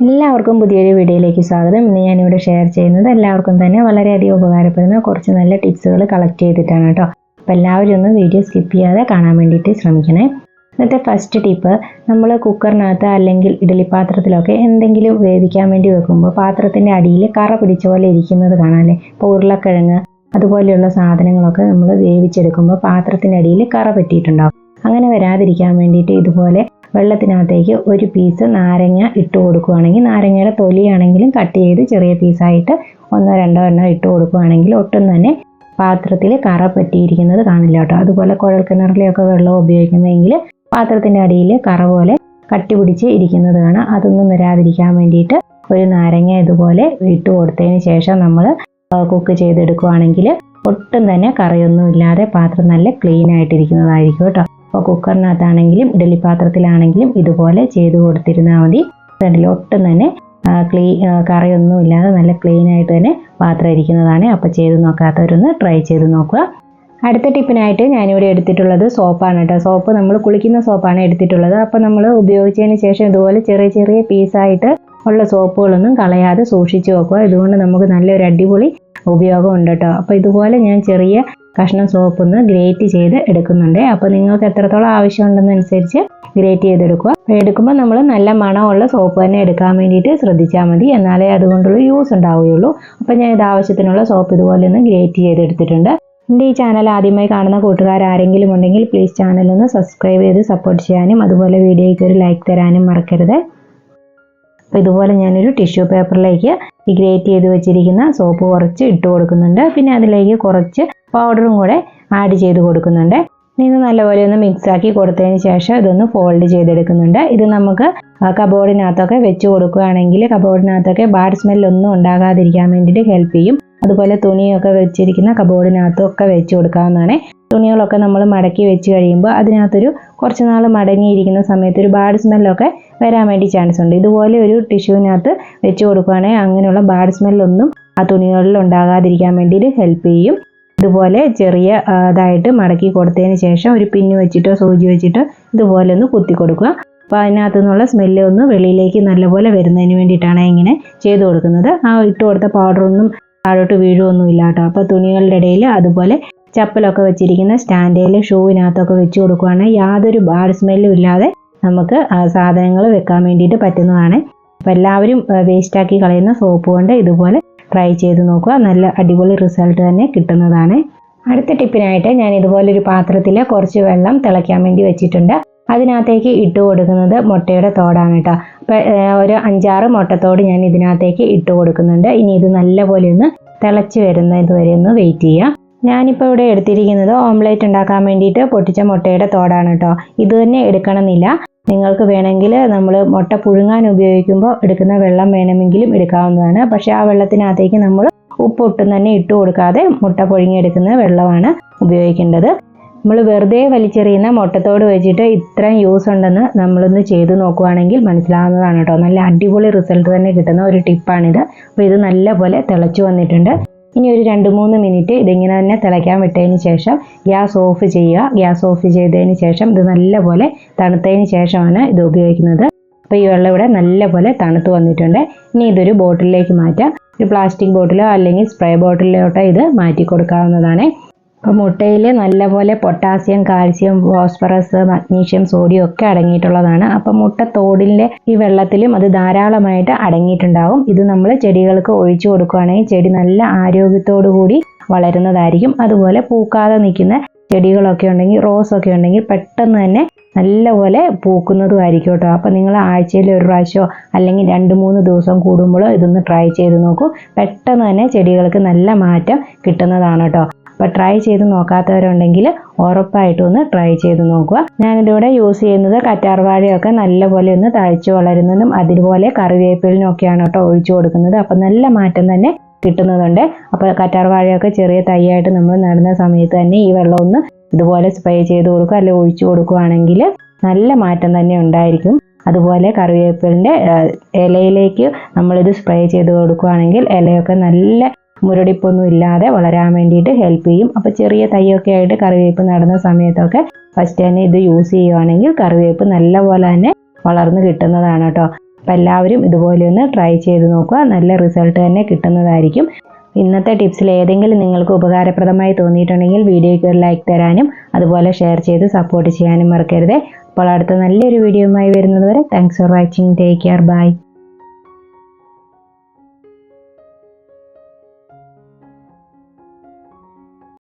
എല്ലാവർക്കും പുതിയൊരു വീഡിയോയിലേക്ക് സ്വാഗതം. ഇന്ന് ഞാനിവിടെ ഷെയർ ചെയ്യുന്നത് എല്ലാവർക്കും തന്നെ വളരെയധികം ഉപകാരപ്പെടുന്ന കുറച്ച് നല്ല ടിപ്സുകൾ കളക്ട് ചെയ്തിട്ടാണ് കേട്ടോ. അപ്പോൾ എല്ലാവരും ഒന്ന് വീഡിയോ സ്കിപ്പ് ചെയ്യാതെ കാണാൻ വേണ്ടിയിട്ട് ശ്രമിക്കണേ. ഇന്നത്തെ ഫസ്റ്റ് ടിപ്പ് നമ്മൾ കുക്കറിനകത്ത് അല്ലെങ്കിൽ ഇഡ്ഡലി പാത്രത്തിലൊക്കെ എന്തെങ്കിലും വേവിക്കാൻ വേണ്ടി വെക്കുമ്പോൾ പാത്രത്തിന്റെ അടിയിൽ കറ പിടിച്ച പോലെ ഇരിക്കുന്നത് കാണാമല്ലേ ഇപ്പോൾ ഉരുളക്കിഴങ്ങ് അതുപോലെയുള്ള സാധനങ്ങളൊക്കെ നമ്മൾ വേവിച്ചെടുക്കുമ്പോൾ പാത്രത്തിന്റെ അടിയിൽ കറ പറ്റിയിട്ടുണ്ടാകും അങ്ങനെ വരാതിരിക്കാൻ വേണ്ടിയിട്ട് ഇതുപോലെ വെള്ളത്തിനകത്തേക്ക് ഒരു പീസ് നാരങ്ങ ഇട്ട് കൊടുക്കുകയാണെങ്കിൽ നാരങ്ങയുടെ തൊലിയാണെങ്കിലും കട്ട് ചെയ്ത് ചെറിയ പീസായിട്ട് ഒന്നോ രണ്ടോ എണ്ണോ ഇട്ട് കൊടുക്കുകയാണെങ്കിൽ ഒട്ടും തന്നെ പാത്രത്തിൽ കറ പറ്റിയിരിക്കുന്നത് കാണില്ല കേട്ടോ. അതുപോലെ കുഴൽക്കിണറിലെയൊക്കെ വെള്ളം ഉപയോഗിക്കുന്നതെങ്കിൽ പാത്രത്തിന്റെ അടിയിൽ കറ പോലെ കട്ടി പിടിച്ച് ഇരിക്കുന്നത് കാണാം അതൊന്നും വരാതിരിക്കാൻ വേണ്ടിയിട്ട് ഒരു നാരങ്ങ ഇതുപോലെ ഇട്ട് കൊടുത്തതിന് ശേഷം നമ്മൾ കുക്ക് ചെയ്തെടുക്കുകയാണെങ്കിൽ ഒട്ടും തന്നെ കറിയൊന്നും ഇല്ലാതെ പാത്രം നല്ല ക്ലീൻ ആയിട്ടിരിക്കുന്നതായിരിക്കും കേട്ടോ. അപ്പോൾ കുക്കറിനകത്താണെങ്കിലും ഇഡലി പാത്രത്തിലാണെങ്കിലും ഇതുപോലെ ചെയ്തു കൊടുത്തിരുന്നാൽ മതി. ഫ്രണ്ടിൽ ഒട്ടും തന്നെ ക്ലീ കറിയൊന്നും ഇല്ലാതെ നല്ല ക്ലീൻ ആയിട്ട് തന്നെ പാത്രം ഇരിക്കുന്നതാണ്. അപ്പോൾ ചെയ്ത് നോക്കാത്തവരൊന്ന് ട്രൈ ചെയ്ത് നോക്കുക. അടുത്ത ടിപ്പിനായിട്ട് ഞാനിവിടെ എടുത്തിട്ടുള്ളത് സോപ്പാണ് കേട്ടോ. സോപ്പ് നമ്മൾ കുളിക്കുന്ന സോപ്പാണ് എടുത്തിട്ടുള്ളത്. അപ്പോൾ നമ്മൾ ഉപയോഗിച്ചതിന് ശേഷം ഇതുപോലെ ചെറിയ ചെറിയ പീസായിട്ട് ഉള്ള സോപ്പുകളൊന്നും കളയാതെ സൂക്ഷിച്ചു വെക്കുക. ഇതുകൊണ്ട് നമുക്ക് നല്ലൊരു അടിപൊളി ഉപയോഗമുണ്ട് കേട്ടോ. അപ്പോൾ ഇതുപോലെ ഞാൻ ചെറിയ കഷ്ണം സോപ്പ് ഒന്ന് ഗ്രേറ്റ് ചെയ്ത് എടുക്കുന്നുണ്ട്. അപ്പോൾ നിങ്ങൾക്ക് എത്രത്തോളം ആവശ്യമുണ്ടെന്നനുസരിച്ച് ഗ്രേറ്റ് ചെയ്തെടുക്കുക. എടുക്കുമ്പോൾ നമ്മൾ നല്ല മണമുള്ള സോപ്പ് തന്നെ എടുക്കാൻ വേണ്ടിയിട്ട് ശ്രദ്ധിച്ചാൽ മതി. എന്നാലേ അതുകൊണ്ടുള്ള യൂസ് ഉണ്ടാവുകയുള്ളൂ. അപ്പോൾ ഞാൻ ഇത് ആവശ്യത്തിനുള്ള സോപ്പ് ഇതുപോലെ ഒന്ന് ഗ്രേറ്റ് ചെയ്തെടുത്തിട്ടുണ്ട്. എന്റെ ഈ ചാനൽ ആദ്യമായി കാണുന്ന കൂട്ടുകാർ ആരെങ്കിലും ഉണ്ടെങ്കിൽ പ്ലീസ് ചാനൽ ഒന്ന് സബ്സ്ക്രൈബ് ചെയ്ത് സപ്പോർട്ട് ചെയ്യാനും അതുപോലെ വീഡിയോയ്ക്ക് ഒരു ലൈക്ക് തരാനും മറക്കരുത്. അപ്പോൾ ഇതുപോലെ ഞാനൊരു ടിഷ്യൂ പേപ്പറിലേക്ക് ഈ ഗ്രേറ്റ് ചെയ്ത് വെച്ചിരിക്കുന്ന സോപ്പ് കുറച്ച് ഇട്ട് കൊടുക്കുന്നുണ്ട്. പിന്നെ അതിലേക്ക് കുറച്ച് പൗഡറും കൂടെ ആഡ് ചെയ്ത് കൊടുക്കുന്നുണ്ട്. ഇത് നല്ലപോലെ ഒന്ന് മിക്സ് ആക്കി കൊടുത്തതിന് ശേഷം ഇതൊന്ന് ഫോൾഡ് ചെയ്തെടുക്കുന്നുണ്ട്. ഇത് നമുക്ക് കബോർഡിനകത്തൊക്കെ വെച്ച് കൊടുക്കുകയാണെങ്കിൽ കബോർഡിനകത്തൊക്കെ ബാഡ് സ്മെല്ലൊന്നും ഉണ്ടാകാതിരിക്കാൻ വേണ്ടിയിട്ട് ഹെൽപ്പ് ചെയ്യും. അതുപോലെ തുണിയൊക്കെ വെച്ചിരിക്കുന്ന കബോർഡിനകത്തൊക്കെ വെച്ച് കൊടുക്കാവുന്നതാണ്. തുണികളൊക്കെ നമ്മൾ മടക്കി വെച്ച് കഴിയുമ്പോൾ അതിനകത്തൊരു കുറച്ച് നാൾ മടങ്ങിയിരിക്കുന്ന സമയത്ത് ഒരു ബാഡ് സ്മെല്ലൊക്കെ വരാൻ വേണ്ടി ചാൻസ് ഉണ്ട്. ഇതുപോലെ ഒരു ടിഷ്യൂവിനകത്ത് വെച്ച് കൊടുക്കുകയാണെങ്കിൽ അങ്ങനെയുള്ള ബാഡ് സ്മെല്ലൊന്നും ആ തുണികളിൽ ഉണ്ടാകാതിരിക്കാൻ വേണ്ടിയിട്ട് ഹെൽപ്പ് ചെയ്യും. ഇതുപോലെ ചെറിയ ഇതായിട്ട് മടക്കി കൊടുത്തതിന് ശേഷം ഒരു പിന്ന് വെച്ചിട്ടോ സൂചി വെച്ചിട്ടോ ഇതുപോലെ ഒന്ന് കുത്തി കൊടുക്കുക. അപ്പോൾ അതിനകത്തു നിന്നുള്ള സ്മെല്ല് ഒന്ന് വെളിയിലേക്ക് നല്ലപോലെ വരുന്നതിന് വേണ്ടിയിട്ടാണ് ഇങ്ങനെ ചെയ്തു കൊടുക്കുന്നത്. ആ ഇട്ട് കൊടുത്ത പൗഡറൊന്നും താഴോട്ട് വീഴുമൊന്നും ഇല്ല കേട്ടോ. അപ്പോൾ തുണികളുടെ ഇടയിൽ അതുപോലെ ചപ്പലൊക്കെ വെച്ചിരിക്കുന്ന സ്റ്റാൻഡേൽ ഷൂവിനകത്തൊക്കെ വെച്ച് കൊടുക്കുവാണെങ്കിൽ യാതൊരു ബാഡ് സ്മെല്ലും ഇല്ലാതെ നമുക്ക് സാധനങ്ങൾ വെക്കാൻ വേണ്ടിയിട്ട് പറ്റുന്നതാണ്. അപ്പോൾ എല്ലാവരും വേസ്റ്റാക്കി കളയുന്ന സോപ്പ് കൊണ്ട് ഇതുപോലെ ട്രൈ ചെയ്ത് നോക്കുക. നല്ല അടിപൊളി റിസൾട്ട് തന്നെ കിട്ടുന്നതാണ്. അടുത്ത ടിപ്പിനായിട്ട് ഞാൻ ഇതുപോലൊരു പാത്രത്തിൽ കുറച്ച് വെള്ളം തിളയ്ക്കാൻ വേണ്ടി വെച്ചിട്ടുണ്ട്. അതിനകത്തേക്ക് ഇട്ട് കൊടുക്കുന്നത് മുട്ടയുടെ തോടാണ് കേട്ടോ. അപ്പോൾ ഒരു അഞ്ചാറ് മുട്ടത്തോട് ഞാൻ ഇതിനകത്തേക്ക് ഇട്ട് കൊടുക്കുന്നുണ്ട്. ഇനി ഇത് നല്ലപോലെ ഒന്ന് തിളച്ച് വരുന്നതുവരെ ഒന്ന് വെയിറ്റ് ചെയ്യാം. ഞാനിപ്പോൾ ഇവിടെ എടുത്തിരിക്കുന്നത് ഓംലേറ്റ് ഉണ്ടാക്കാൻ വേണ്ടിയിട്ട് പൊട്ടിച്ച മുട്ടയുടെ തോടാണ് കേട്ടോ. ഇത് തന്നെ എടുക്കണമെന്നില്ല. നിങ്ങൾക്ക് വേണമെങ്കിൽ നമ്മൾ മുട്ട പുഴുങ്ങാൻ ഉപയോഗിക്കുമ്പോൾ എടുക്കുന്ന വെള്ളം വേണമെങ്കിലും എടുക്കാവുന്നതാണ്. പക്ഷേ ആ വെള്ളത്തിനകത്തേക്ക് നമ്മൾ ഉപ്പൊട്ടും തന്നെ ഇട്ട് കൊടുക്കാതെ മുട്ട പുഴുങ്ങിയെടുക്കുന്ന വെള്ളമാണ് ഉപയോഗിക്കേണ്ടത്. നമ്മൾ വെറുതെ വലിച്ചെറിയുന്ന മുട്ടത്തോട് വെച്ചിട്ട് ഇത്രയും യൂസ് ഉണ്ടെന്ന് നമ്മളൊന്ന് ചെയ്ത് നോക്കുവാണെങ്കിൽ മനസ്സിലാവുന്നതാണ് കേട്ടോ. നല്ല അടിപൊളി റിസൾട്ട് തന്നെ കിട്ടുന്ന ഒരു ടിപ്പാണിത്. അപ്പോൾ ഇത് നല്ലപോലെ തിളച്ചു വന്നിട്ടുണ്ട്. ഇനി ഒരു രണ്ട് മൂന്ന് മിനിറ്റ് ഇതിങ്ങനെ തന്നെ തിളയ്ക്കാൻ വിട്ടതിന് ശേഷം ഗ്യാസ് ഓഫ് ചെയ്യുക. ഗ്യാസ് ഓഫ് ചെയ്തതിന് ശേഷം ഇത് നല്ലപോലെ തണുത്തതിന് ശേഷമാണ് ഇത് ഉപയോഗിക്കുന്നത്. അപ്പോൾ ഈ വെള്ളം ഇവിടെ നല്ലപോലെ തണുത്ത് വന്നിട്ടുണ്ട്. ഇനി ഇതൊരു ബോട്ടിലേക്ക് മാറ്റാം. ഒരു പ്ലാസ്റ്റിക് ബോട്ടിലോ അല്ലെങ്കിൽ സ്പ്രേ ബോട്ടിലോട്ടോ ഇത് മാറ്റി കൊടുക്കാവുന്നതാണ്. അപ്പോൾ മുട്ടയിൽ നല്ലപോലെ potassium calcium phosphorus magnesium sodium ഒക്കെ അടങ്ങിയിട്ടുള്ളതാണ്. അപ്പം മുട്ട തോടിന്റെ ഈ വെള്ളത്തിലും അത് ധാരാളമായിട്ട് അടങ്ങിയിട്ടുണ്ടാവും. ഇത് നമ്മൾ ചെടികൾക്ക് ഒഴിച്ചു കൊടുക്കുകയാണെങ്കിൽ ചെടി നല്ല ആരോഗ്യത്തോടു കൂടി വളരുന്നതായിരിക്കും. അതുപോലെ പൂക്കാതെ നിൽക്കുന്ന ചെടികളൊക്കെ ഉണ്ടെങ്കിൽ റോസൊക്കെ ഉണ്ടെങ്കിൽ പെട്ടെന്ന് തന്നെ നല്ലപോലെ പൂക്കുന്നതുമായിരിക്കും കേട്ടോ. അപ്പോൾ നിങ്ങൾ ആഴ്ചയിൽ ഒരു പ്രാവശ്യമോ അല്ലെങ്കിൽ രണ്ട് മൂന്ന് ദിവസം കൂടുമ്പോഴോ ഇതൊന്ന് ട്രൈ ചെയ്ത് നോക്കൂ. പെട്ടെന്ന് തന്നെ ചെടികൾക്ക് നല്ല മാറ്റം കിട്ടുന്നതാണ് കേട്ടോ. അപ്പോൾ ട്രൈ ചെയ്ത് നോക്കാത്തവരുണ്ടെങ്കിൽ ഉറപ്പായിട്ടും ഒന്ന് ട്രൈ ചെയ്ത് നോക്കുക. ഞാനിതിവിടെ യൂസ് ചെയ്യുന്നത് കറ്റാർവാഴയൊക്കെ നല്ലപോലെ ഒന്ന് തഴച്ചു വളരുന്നതും അതുപോലെ കറിവേപ്പിലിനൊക്കെയാണ് കേട്ടോ ഒഴിച്ചു കൊടുക്കുന്നത്. അപ്പം നല്ല മാറ്റം തന്നെ കിട്ടുന്നതുണ്ട്. അപ്പോൾ കറ്റാർവാഴയൊക്കെ ചെറിയ തൈയായിട്ട് നമ്മൾ നടുന്ന സമയത്ത് തന്നെ ഈ വെള്ളം ഒന്ന് ഇതുപോലെ സ്പ്രേ ചെയ്ത് കൊടുക്കുക അല്ലെങ്കിൽ ഒഴിച്ചു കൊടുക്കുകയാണെങ്കിൽ നല്ല മാറ്റം തന്നെ ഉണ്ടായിരിക്കും. അതുപോലെ കറിവേപ്പിലിന്റെ ഇലയിലേക്ക് നമ്മളിത് സ്പ്രേ ചെയ്ത് കൊടുക്കുകയാണെങ്കിൽ ഇലയൊക്കെ നല്ല മുരടിപ്പൊന്നും ഇല്ലാതെ വളരാൻ വേണ്ടിയിട്ട് ഹെൽപ്പ് ചെയ്യും. അപ്പോൾ ചെറിയ തൈയൊക്കെ ആയിട്ട് കറിവേപ്പ് നടുന്ന സമയത്തൊക്കെ ഫസ്റ്റ് തന്നെ ഇത് യൂസ് ചെയ്യുവാണെങ്കിൽ കറിവേപ്പ് നല്ലപോലെ തന്നെ വളർന്ന് കിട്ടുന്നതാണ് കേട്ടോ. അപ്പോൾ എല്ലാവരും ഇതുപോലെ ഒന്ന് ട്രൈ ചെയ്ത് നോക്കുക. നല്ല റിസൾട്ട് തന്നെ കിട്ടുന്നതായിരിക്കും. ഇന്നത്തെ ടിപ്സിൽ ഏതെങ്കിലും നിങ്ങൾക്ക് ഉപകാരപ്രദമായി തോന്നിയിട്ടുണ്ടെങ്കിൽ വീഡിയോയ്ക്ക് ഒരു ലൈക്ക് തരാനും അതുപോലെ ഷെയർ ചെയ്ത് സപ്പോർട്ട് ചെയ്യാനും മറക്കരുത്. അപ്പോൾ അടുത്ത നല്ലൊരു വീഡിയോയുമായി വരുന്നത് വരെ thanks for watching take care bye